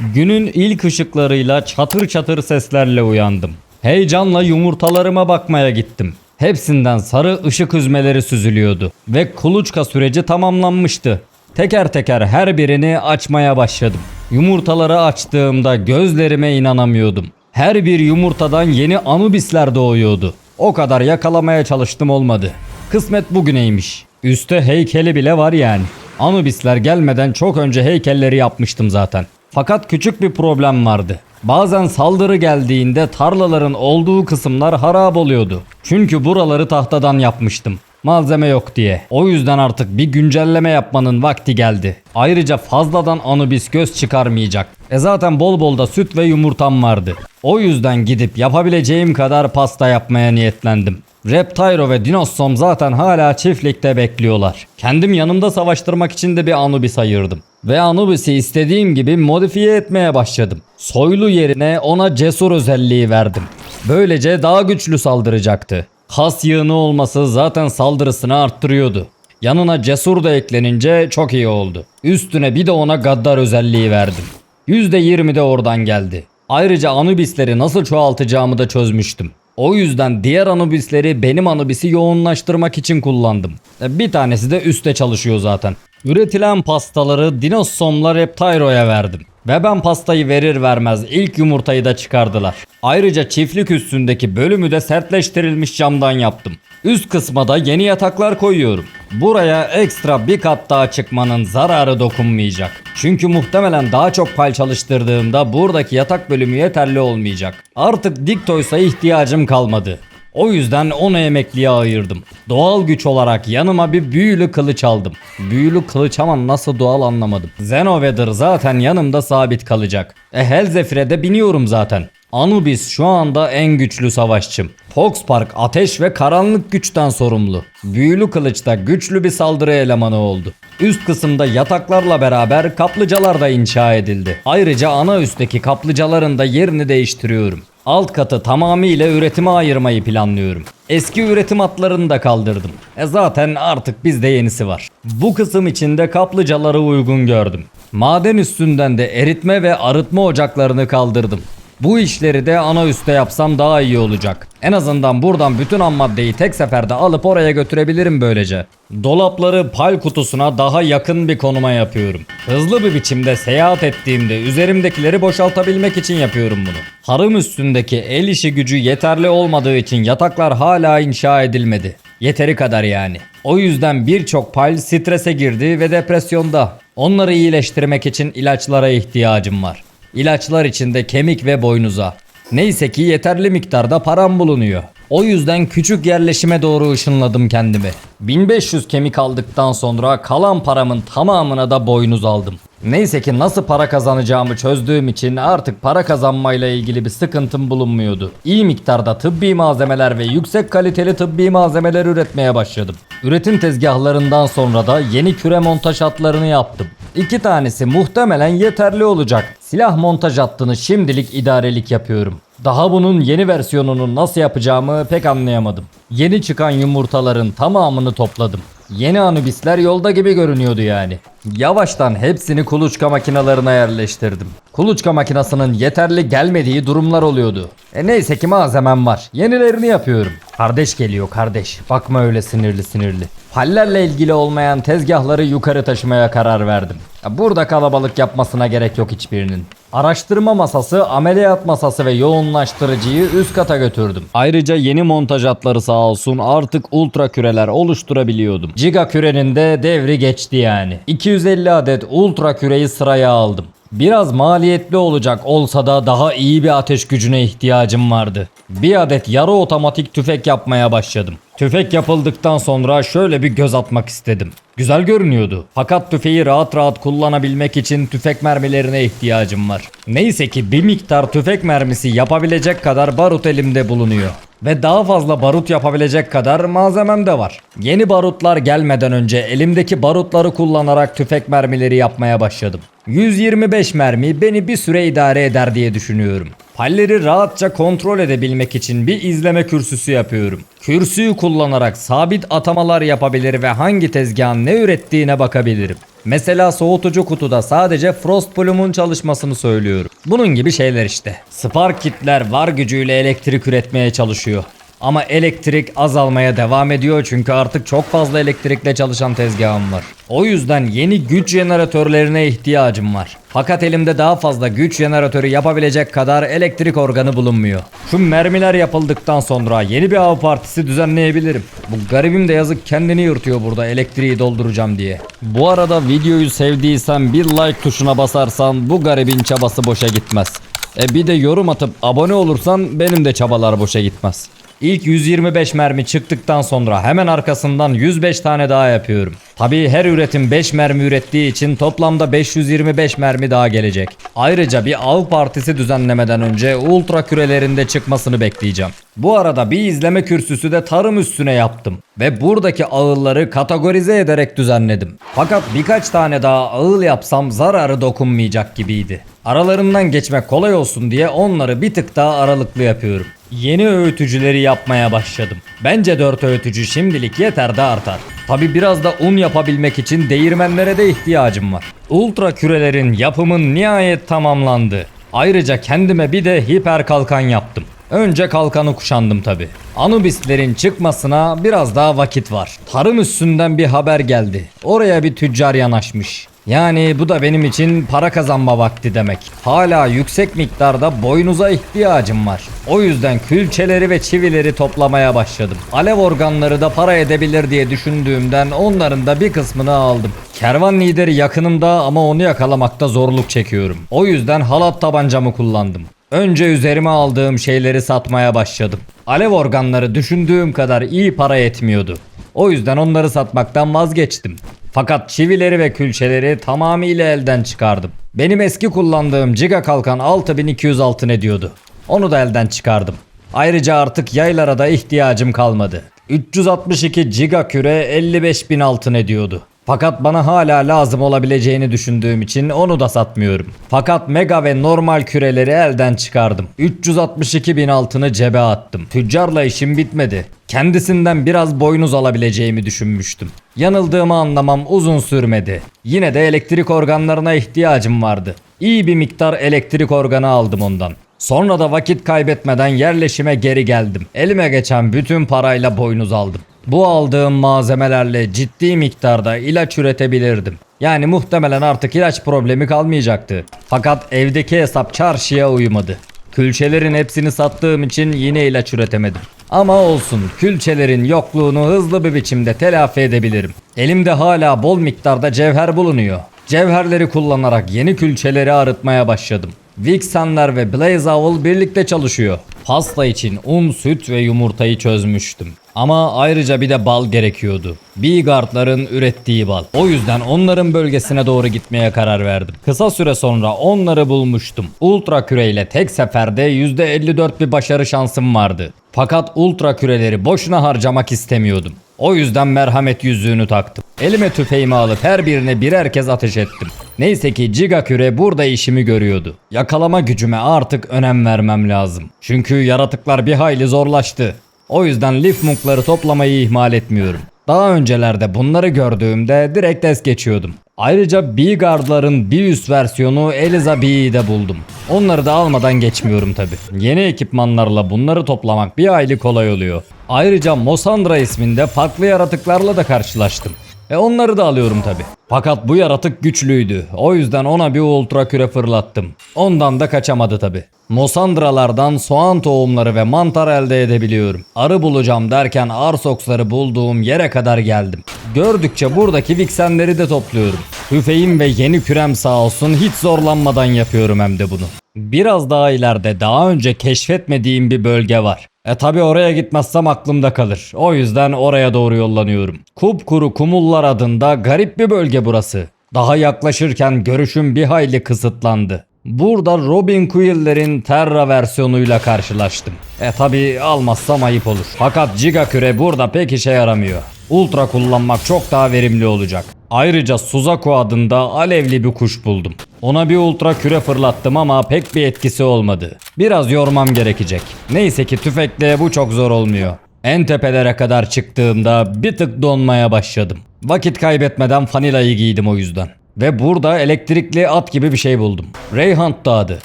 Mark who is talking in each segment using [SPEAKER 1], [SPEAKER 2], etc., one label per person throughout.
[SPEAKER 1] Günün ilk ışıklarıyla çatır çatır seslerle uyandım. Heyecanla yumurtalarıma bakmaya gittim. Hepsinden sarı ışık hüzmeleri süzülüyordu ve kuluçka süreci tamamlanmıştı. Teker teker her birini açmaya başladım. Yumurtaları açtığımda gözlerime inanamıyordum. Her bir yumurtadan yeni Anubisler doğuyordu. O kadar yakalamaya çalıştım olmadı. Kısmet bugüneymiş. Üste heykeli bile var yani. Anubisler gelmeden çok önce heykelleri yapmıştım zaten. Fakat küçük bir problem vardı. Bazen saldırı geldiğinde tarlaların olduğu kısımlar harap oluyordu. Çünkü buraları tahtadan yapmıştım. Malzeme yok diye. O yüzden artık bir güncelleme yapmanın vakti geldi. Ayrıca fazladan Anubis göz çıkarmayacak. E zaten bol bol da süt ve yumurtam vardı. O yüzden gidip yapabileceğim kadar pasta yapmaya niyetlendim. Reptyro ve Dinossom zaten hala çiftlikte bekliyorlar. Kendim yanımda savaştırmak için de bir Anubis ayırdım. Ve Anubis'i istediğim gibi modifiye etmeye başladım. Soylu yerine ona cesur özelliği verdim. Böylece daha güçlü saldıracaktı. Kas yığını olması zaten saldırısını arttırıyordu. Yanına cesur da eklenince çok iyi oldu. Üstüne bir de ona gaddar özelliği verdim. %20 de oradan geldi. Ayrıca Anubisleri nasıl çoğaltacağımı da çözmüştüm. O yüzden diğer Anubisleri benim Anubis'i yoğunlaştırmak için kullandım. E, Bir tanesi de üste çalışıyor zaten. Üretilen pastaları Dinossom'la Reptyro'ya verdim. Ve ben pastayı verir vermez ilk yumurtayı da çıkardılar. Ayrıca çiftlik üstündeki bölümü de sertleştirilmiş camdan yaptım. Üst kısma da yeni yataklar koyuyorum. Buraya ekstra bir kat daha çıkmanın zararı dokunmayacak. Çünkü muhtemelen daha çok pal çalıştırdığımda buradaki yatak bölümü yeterli olmayacak. Artık Diktoys'a ihtiyacım kalmadı. O yüzden onu emekliye ayırdım. Doğal güç olarak yanıma bir büyülü kılıç aldım. Büyülü kılıç ama nasıl doğal anlamadım. Xenoweather zaten yanımda sabit kalacak. E Helzefir'e de biniyorum zaten. Anubis şu anda en güçlü savaşçım. Foxpark ateş ve karanlık güçten sorumlu. Büyülü kılıç da güçlü bir saldırı elemanı oldu. Üst kısımda yataklarla beraber kaplıcalar da inşa edildi. Ayrıca ana üstteki kaplıcaların da yerini değiştiriyorum. Alt katı tamamıyla üretime ayırmayı planlıyorum. Eski üretim hatlarını da kaldırdım. E zaten artık bizde yenisi var. Bu kısım içinde kaplıcaları uygun gördüm. Maden üstünden de eritme ve arıtma ocaklarını kaldırdım. Bu işleri de ana üste yapsam daha iyi olacak. En azından buradan bütün ham maddeyi tek seferde alıp oraya götürebilirim böylece. Dolapları pal kutusuna daha yakın bir konuma yapıyorum. Hızlı bir biçimde seyahat ettiğimde üzerimdekileri boşaltabilmek için yapıyorum bunu. Harım üstündeki el işi gücü yeterli olmadığı için yataklar hala inşa edilmedi. Yeteri kadar yani. O yüzden birçok pal strese girdi ve depresyonda. Onları iyileştirmek için ilaçlara ihtiyacım var. İlaçlar içinde kemik ve boynuza. Neyse ki yeterli miktarda param bulunuyor. O yüzden küçük yerleşime doğru ışınladım kendimi. 1500 kemik aldıktan sonra kalan paramın tamamına da boynuz aldım. Neyse ki nasıl para kazanacağımı çözdüğüm için artık para kazanmayla ilgili bir sıkıntım bulunmuyordu. İyi miktarda tıbbi malzemeler ve yüksek kaliteli tıbbi malzemeler üretmeye başladım. Üretim tezgahlarından sonra da yeni küre montaj hatlarını yaptım. İki tanesi muhtemelen yeterli olacak. Silah montaj hattını şimdilik idarelik yapıyorum. Daha bunun yeni versiyonunu nasıl yapacağımı pek anlayamadım. Yeni çıkan yumurtaların tamamını topladım. Yeni Anubisler yolda gibi görünüyordu yani. Yavaştan hepsini kuluçka makinalarına yerleştirdim. Kuluçka makinasının yeterli gelmediği durumlar oluyordu. E neyse ki malzemem var. Yenilerini yapıyorum. Kardeş geliyor kardeş. Bakma öyle sinirli sinirli. Hallerle ilgili olmayan tezgahları yukarı taşımaya karar verdim. Burada kalabalık yapmasına gerek yok hiçbirinin. Araştırma masası, ameliyat masası ve yoğunlaştırıcıyı üst kata götürdüm. Ayrıca yeni montaj hatları sağ olsun artık ultra küreler oluşturabiliyordum. Giga kürenin de devri geçti yani. 250 adet ultra küreyi sıraya aldım. Biraz maliyetli olacak olsa da daha iyi bir ateş gücüne ihtiyacım vardı. Bir adet yarı otomatik tüfek yapmaya başladım. Tüfek yapıldıktan sonra şöyle bir göz atmak istedim. Güzel görünüyordu. Fakat tüfeği rahat rahat kullanabilmek için tüfek mermilerine ihtiyacım var. Neyse ki bir miktar tüfek mermisi yapabilecek kadar barut elimde bulunuyor. Ve daha fazla barut yapabilecek kadar malzemem de var. Yeni barutlar gelmeden önce elimdeki barutları kullanarak tüfek mermileri yapmaya başladım. 125 mermi beni bir süre idare eder diye düşünüyorum. Palleri rahatça kontrol edebilmek için bir izleme kürsüsü yapıyorum. Kürsüyü kullanarak sabit atamalar yapabilir ve hangi tezgahın ne ürettiğine bakabilirim. Mesela soğutucu kutuda sadece Frost Plume'un çalışmasını söylüyorum. Bunun gibi şeyler işte. Spark kitler var gücüyle elektrik üretmeye çalışıyor. Ama elektrik azalmaya devam ediyor çünkü artık çok fazla elektrikle çalışan tezgahım var. O yüzden yeni güç jeneratörlerine ihtiyacım var. Fakat elimde daha fazla güç jeneratörü yapabilecek kadar elektrik organı bulunmuyor. Şu mermiler yapıldıktan sonra yeni bir av partisi düzenleyebilirim. Bu garibim de yazık kendini yırtıyor burada elektriği dolduracağım diye. Bu arada videoyu sevdiysen bir like tuşuna basarsan bu garibin çabası boşa gitmez. E bir de yorum atıp abone olursan benim de çabalar boşa gitmez. İlk 125 mermi çıktıktan sonra hemen arkasından 105 tane daha yapıyorum. Tabii her üretim 5 mermi ürettiği için toplamda 525 mermi daha gelecek. Ayrıca bir av partisi düzenlemeden önce ultra kürelerinde çıkmasını bekleyeceğim. Bu arada bir izleme kürsüsü de tarım üstüne yaptım. Ve buradaki ağılları kategorize ederek düzenledim. Fakat birkaç tane daha ağıl yapsam zararı dokunmayacak gibiydi. Aralarından geçmek kolay olsun diye onları bir tık daha aralıklı yapıyorum. Yeni öğütücüleri yapmaya başladım. Bence 4 öğütücü şimdilik yeter de artar. Tabi biraz da un yapabilmek için değirmenlere de ihtiyacım var. Ultra kürelerin yapımın nihayet tamamlandı. Ayrıca kendime bir de hiper kalkan yaptım. Önce kalkanı kuşandım tabi. Anubislerin çıkmasına biraz daha vakit var. Tarım üstünden bir haber geldi. Oraya bir tüccar yanaşmış. Yani bu da benim için para kazanma vakti demek. Hala yüksek miktarda boynuza ihtiyacım var. O yüzden külçeleri ve çivileri toplamaya başladım. Alev organları da para edebilir diye düşündüğümden onların da bir kısmını aldım. Kervan lideri yakınımda ama onu yakalamakta zorluk çekiyorum. O yüzden halat tabancamı kullandım. Önce üzerime aldığım şeyleri satmaya başladım. Alev organları düşündüğüm kadar iyi para etmiyordu. O yüzden onları satmaktan vazgeçtim. Fakat çivileri ve külçeleri tamamıyla elden çıkardım. Benim eski kullandığım Giga kalkan 6200 altın ediyordu. Onu da elden çıkardım. Ayrıca artık yaylara da ihtiyacım kalmadı. 362 giga küre 55 bin altın ediyordu. Fakat bana hala lazım olabileceğini düşündüğüm için onu da satmıyorum. Fakat mega ve normal küreleri elden çıkardım. 362 bin altını cebe attım. Tüccarla işim bitmedi. Kendisinden biraz boynuz alabileceğimi düşünmüştüm. Yanıldığımı anlamam uzun sürmedi. Yine de elektrik organlarına ihtiyacım vardı. İyi bir miktar elektrik organı aldım ondan. Sonra da vakit kaybetmeden yerleşime geri geldim. Elime geçen bütün parayla boynuz aldım. Bu aldığım malzemelerle ciddi miktarda ilaç üretebilirdim. Yani muhtemelen artık ilaç problemi kalmayacaktı. Fakat evdeki hesap çarşıya uymadı. Külçelerin hepsini sattığım için yine ilaç üretemedim. Ama olsun külçelerin yokluğunu hızlı bir biçimde telafi edebilirim. Elimde hala bol miktarda cevher bulunuyor. Cevherleri kullanarak yeni külçeleri arıtmaya başladım. Vixenler ve Blaze Owl birlikte çalışıyor. Pasta için un, süt ve yumurtayı çözmüştüm. Ama ayrıca bir de bal gerekiyordu. Beegard'ların ürettiği bal. O yüzden onların bölgesine doğru gitmeye karar verdim. Kısa süre sonra onları bulmuştum. Ultra küreyle tek seferde %54 bir başarı şansım vardı. Fakat ultra küreleri boşuna harcamak istemiyordum. O yüzden merhamet yüzüğünü taktım. Elime tüfeğimi alıp her birine birer kez ateş ettim. Neyse ki Giga Küre burada işimi görüyordu. Yakalama gücüme artık önem vermem lazım. Çünkü yaratıklar bir hayli zorlaştı. O yüzden lif munkları toplamayı ihmal etmiyorum. Daha öncelerde bunları gördüğümde direkt es geçiyordum. Ayrıca Beegard'ların bir üst versiyonu Eliza B'yi de buldum. Onları da almadan geçmiyorum tabi. Yeni ekipmanlarla bunları toplamak bir aylık kolay oluyor. Ayrıca Mosandra isminde farklı yaratıklarla da karşılaştım. E onları da alıyorum tabi. Fakat bu yaratık güçlüydü. O yüzden ona bir ultra küre fırlattım. Ondan da kaçamadı tabi. Mosandralardan soğan tohumları ve mantar elde edebiliyorum. Arı bulacağım derken arsoksları bulduğum yere kadar geldim. Gördükçe buradaki viksenleri de topluyorum. Tüfeğim ve yeni kürem sağ olsun hiç zorlanmadan yapıyorum hem de bunu. Biraz daha ileride daha önce keşfetmediğim bir bölge var. E tabi oraya gitmezsem aklımda kalır. O yüzden oraya doğru yollanıyorum. Kupkuru Kumullar adında garip bir bölge burası. Daha yaklaşırken görüşüm bir hayli kısıtlandı. Burada Robin Quill'lerin Terra versiyonuyla karşılaştım. E tabi almazsam ayıp olur. Fakat Giga Küre burada pek işe yaramıyor. Ultra kullanmak çok daha verimli olacak. Ayrıca Suzaku adında alevli bir kuş buldum. Ona bir ultra küre fırlattım ama pek bir etkisi olmadı. Biraz yormam gerekecek. Neyse ki tüfekle bu çok zor olmuyor. En tepelere kadar çıktığımda bir tık donmaya başladım. Vakit kaybetmeden fanilayı giydim o yüzden. Ve burada elektrikli at gibi bir şey buldum. Reyhant Dağı'dı.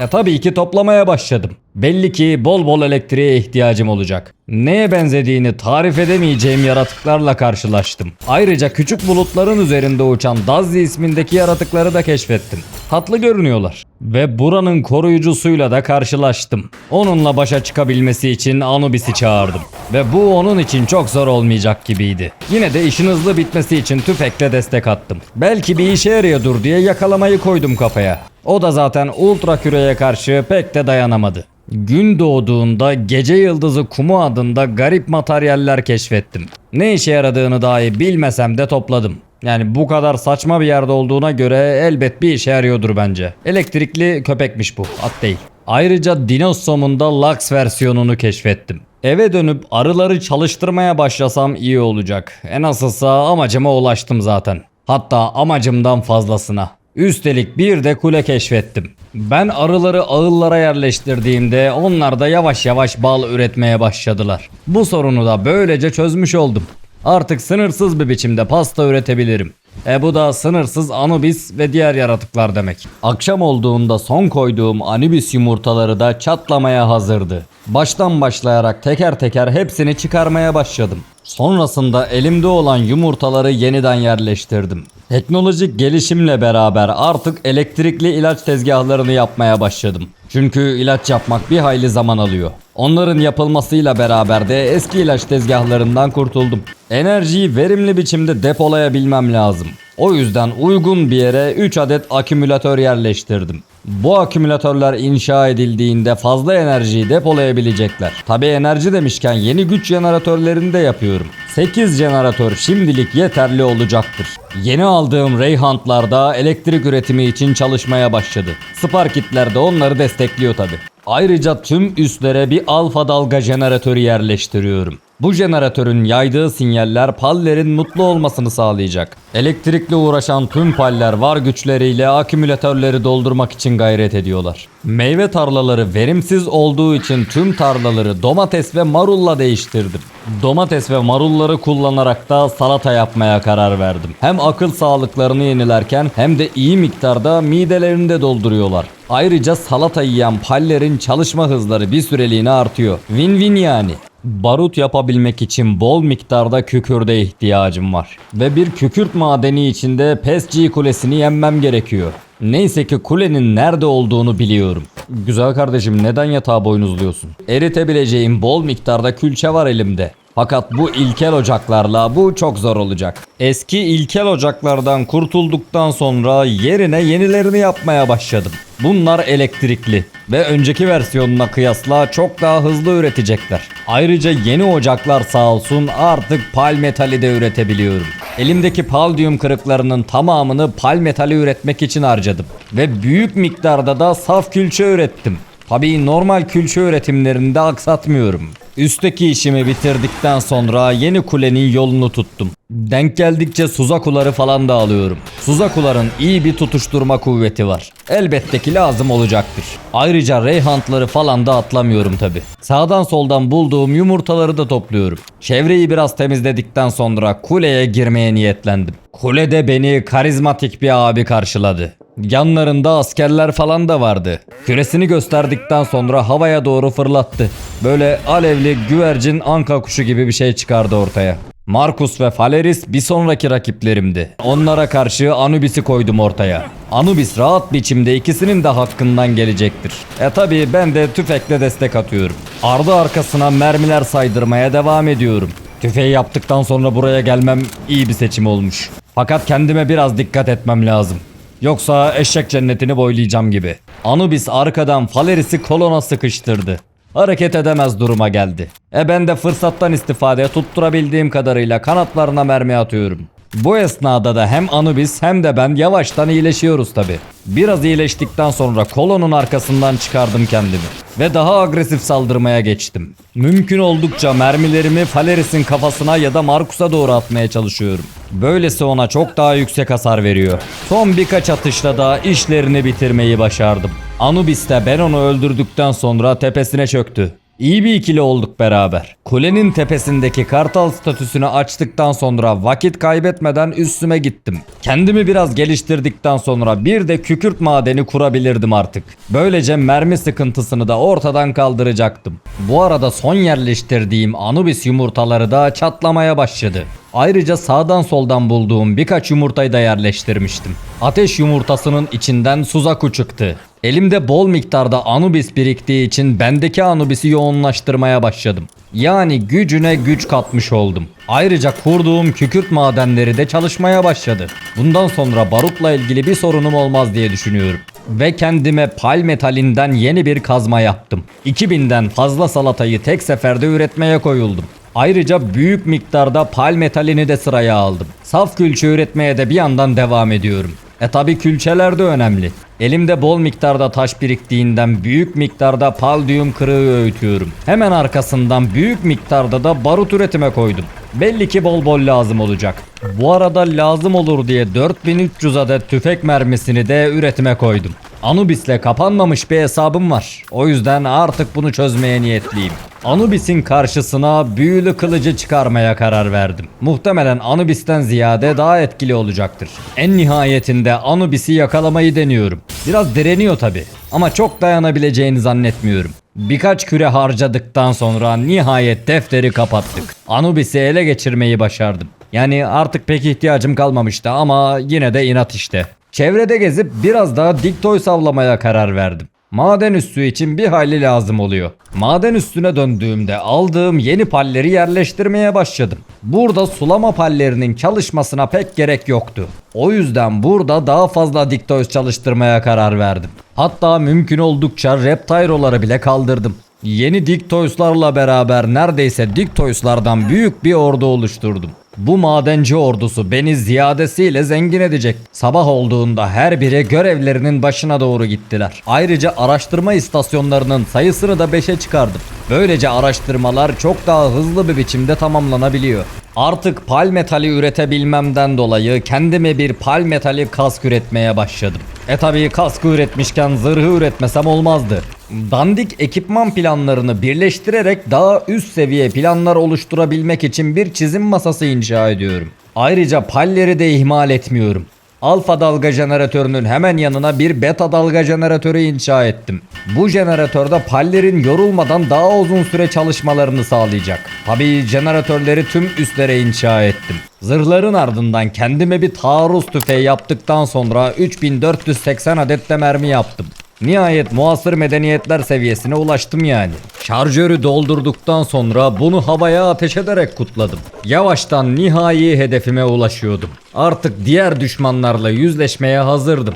[SPEAKER 1] E tabii ki toplamaya başladım. Belli ki bol bol elektriğe ihtiyacım olacak. Neye benzediğini tarif edemeyeceğim yaratıklarla karşılaştım. Ayrıca küçük bulutların üzerinde uçan Dazzy ismindeki yaratıkları da keşfettim. Tatlı görünüyorlar. Ve buranın koruyucusuyla da karşılaştım. Onunla başa çıkabilmesi için Anubis'i çağırdım. Ve bu onun için çok zor olmayacak gibiydi. Yine de işin hızlı bitmesi için tüfekle destek attım. Belki bir işe yarıyordur diye yakalamayı koydum kafaya. O da zaten ultra küreye karşı pek de dayanamadı. Gün doğduğunda gece yıldızı kumu adında garip materyaller keşfettim. Ne işe yaradığını dahi bilmesem de topladım. Yani bu kadar saçma bir yerde olduğuna göre elbet bir işe yarıyordur bence. Elektrikli köpekmiş bu, at değil. Ayrıca Dinossom'un da Lux versiyonunu keşfettim. Eve dönüp arıları çalıştırmaya başlasam iyi olacak. En asılsa amacıma ulaştım zaten. Hatta amacımdan fazlasına. Üstelik bir de kule keşfettim. Ben arıları ağıllara yerleştirdiğimde onlar da yavaş yavaş bal üretmeye başladılar. Bu sorunu da böylece çözmüş oldum. Artık sınırsız bir biçimde pasta üretebilirim. E bu da sınırsız Anubis ve diğer yaratıklar demek. Akşam olduğunda son koyduğum Anubis yumurtaları da çatlamaya hazırdı. Baştan başlayarak teker teker hepsini çıkarmaya başladım. Sonrasında elimde olan yumurtaları yeniden yerleştirdim. Teknolojik gelişimle beraber artık elektrikli ilaç tezgahlarını yapmaya başladım. Çünkü ilaç yapmak bir hayli zaman alıyor. Onların yapılmasıyla beraber de eski ilaç tezgahlarından kurtuldum. Enerjiyi verimli biçimde depolayabilmem lazım. O yüzden uygun bir yere 3 adet akümülatör yerleştirdim. Bu akümülatörler inşa edildiğinde fazla enerjiyi depolayabilecekler. Tabi enerji demişken yeni güç jeneratörlerini de yapıyorum. 8 jeneratör şimdilik yeterli olacaktır. Yeni aldığım Reyhant'lar da elektrik üretimi için çalışmaya başladı. Sparkitler de onları destekliyor tabi. Ayrıca tüm üstlere bir alfa dalga jeneratörü yerleştiriyorum. Bu jeneratörün yaydığı sinyaller pallerin mutlu olmasını sağlayacak. Elektrikle uğraşan tüm paller var güçleriyle akümülatörleri doldurmak için gayret ediyorlar. Meyve tarlaları verimsiz olduğu için tüm tarlaları domates ve marulla değiştirdim. Domates ve marulları kullanarak da salata yapmaya karar verdim. Hem akıl sağlıklarını yenilerken hem de iyi miktarda midelerini de dolduruyorlar. Ayrıca salata yiyen pallerin çalışma hızları bir süreliğine artıyor. Win-win yani. Barut yapabilmek için bol miktarda kükürde ihtiyacım var. Ve bir kükürt madeni içinde Pesci kulesini yenmem gerekiyor. Neyse ki kulenin nerede olduğunu biliyorum. Güzel kardeşim neden yatağa boynuzluyorsun? Eritebileceğim bol miktarda külçe var elimde. Fakat bu ilkel ocaklarla bu çok zor olacak. Eski ilkel ocaklardan kurtulduktan sonra yerine yenilerini yapmaya başladım. Bunlar elektrikli ve önceki versiyonuna kıyasla çok daha hızlı üretecekler. Ayrıca yeni ocaklar sağ olsun artık pal metali de üretebiliyorum. Elimdeki palladium kırıklarının tamamını pal metali üretmek için harcadım. Ve büyük miktarda da saf külçe ürettim. Tabii normal külçe üretimlerinde aksatmıyorum. Üstteki işimi bitirdikten sonra yeni kulenin yolunu tuttum. Denk geldikçe suzakuları falan da alıyorum. Suzakuların iyi bir tutuşturma kuvveti var. Elbette ki lazım olacaktır. Ayrıca reyhantları falan da atlamıyorum tabi. Sağdan soldan bulduğum yumurtaları da topluyorum. Çevreyi biraz temizledikten sonra kuleye girmeye niyetlendim. Kulede beni karizmatik bir abi karşıladı. Yanlarında askerler falan da vardı. Küresini gösterdikten sonra havaya doğru fırlattı. Böyle alevli güvercin anka kuşu gibi bir şey çıkardı ortaya. Marcus ve Faleris bir sonraki rakiplerimdi. Onlara karşı Anubis'i koydum ortaya. Anubis rahat biçimde ikisinin de hakkından gelecektir. E tabi ben de tüfekle destek atıyorum. Ardı arkasına mermiler saydırmaya devam ediyorum. Tüfeği yaptıktan sonra buraya gelmem iyi bir seçim olmuş. Fakat kendime biraz dikkat etmem lazım. Yoksa eşek cennetini boylayacağım gibi. Anubis arkadan Faleris'i kolona sıkıştırdı. Hareket edemez duruma geldi. E ben de fırsattan istifade tutturabildiğim kadarıyla kanatlarına mermi atıyorum. Bu esnada da hem Anubis hem de ben yavaştan iyileşiyoruz tabi. Biraz iyileştikten sonra kolonun arkasından çıkardım kendimi. Ve daha agresif saldırmaya geçtim. Mümkün oldukça mermilerimi Faleris'in kafasına ya da Markus'a doğru atmaya çalışıyorum. Böylesi ona çok daha yüksek hasar veriyor. Son birkaç atışla da işlerini bitirmeyi başardım. Anubis de ben onu öldürdükten sonra tepesine çöktü. İyi bir ikili olduk beraber. Kulenin tepesindeki kartal statüsünü açtıktan sonra vakit kaybetmeden üstüme gittim. Kendimi biraz geliştirdikten sonra bir de kükürt madeni kurabilirdim artık. Böylece mermi sıkıntısını da ortadan kaldıracaktım. Bu arada son yerleştirdiğim Anubis yumurtaları da çatlamaya başladı. Ayrıca sağdan soldan bulduğum birkaç yumurtayı da yerleştirmiştim. Ateş yumurtasının içinden Suzaku çıktı. Elimde bol miktarda Anubis biriktiği için bendeki Anubis'i yoğunlaştırmaya başladım. Yani gücüne güç katmış oldum. Ayrıca kurduğum kükürt madenleri de çalışmaya başladı. Bundan sonra barutla ilgili bir sorunum olmaz diye düşünüyorum. Ve kendime pal metalinden yeni bir kazma yaptım. 2000'den fazla salatayı tek seferde üretmeye koyuldum. Ayrıca büyük miktarda pal metalini de sıraya aldım. Saf külçe üretmeye de bir yandan devam ediyorum. E tabi külçeler de önemli. Elimde bol miktarda taş biriktiğinden büyük miktarda palladium kırığı öğütüyorum. Hemen arkasından büyük miktarda da barut üretime koydum. Belli ki bol bol lazım olacak. Bu arada lazım olur diye 4300 adet tüfek mermisini de üretime koydum. Anubis'le kapanmamış bir hesabım var. O yüzden artık bunu çözmeye niyetliyim. Anubis'in karşısına büyülü kılıcı çıkarmaya karar verdim. Muhtemelen Anubis'ten ziyade daha etkili olacaktır. En nihayetinde Anubis'i yakalamayı deniyorum. Biraz direniyor tabi ama çok dayanabileceğini zannetmiyorum. Birkaç küre harcadıktan sonra nihayet defteri kapattık. Anubis'i ele geçirmeyi başardım. Yani artık pek ihtiyacım kalmamıştı ama yine de inat işte. Çevrede gezip biraz daha diktoy savlamaya karar verdim. Maden üssü için bir hayli lazım oluyor. Maden üstüne döndüğümde aldığım yeni palleri yerleştirmeye başladım. Burada sulama pallerinin çalışmasına pek gerek yoktu. O yüzden burada daha fazla diktoys çalıştırmaya karar verdim. Hatta mümkün oldukça reptyroları bile kaldırdım. Yeni diktoyslarla beraber neredeyse diktoyslardan büyük bir ordu oluşturdum. Bu madenci ordusu beni ziyadesiyle zengin edecek. Sabah olduğunda her biri görevlerinin başına doğru gittiler. Ayrıca araştırma istasyonlarının sayısını da 5'e çıkardım. Böylece araştırmalar çok daha hızlı bir biçimde tamamlanabiliyor. Artık pal metali üretebilmemden dolayı kendime bir pal metali kask üretmeye başladım. E tabi kaskı üretmişken zırhı üretmesem olmazdı. Dandik ekipman planlarını birleştirerek daha üst seviye planlar oluşturabilmek için bir çizim masası inşa ediyorum. Ayrıca palleri de ihmal etmiyorum. Alfa dalga jeneratörünün hemen yanına bir beta dalga jeneratörü inşa ettim. Bu jeneratörde pallerin yorulmadan daha uzun süre çalışmalarını sağlayacak. Tabii jeneratörleri tüm üstlere inşa ettim. Zırhların ardından kendime bir taarruz tüfeği yaptıktan sonra 3480 adet de mermi yaptım. Nihayet muasır medeniyetler seviyesine ulaştım yani. Şarjörü doldurduktan sonra bunu havaya ateş ederek kutladım. Yavaştan nihai hedefime ulaşıyordum. Artık diğer düşmanlarla yüzleşmeye hazırdım.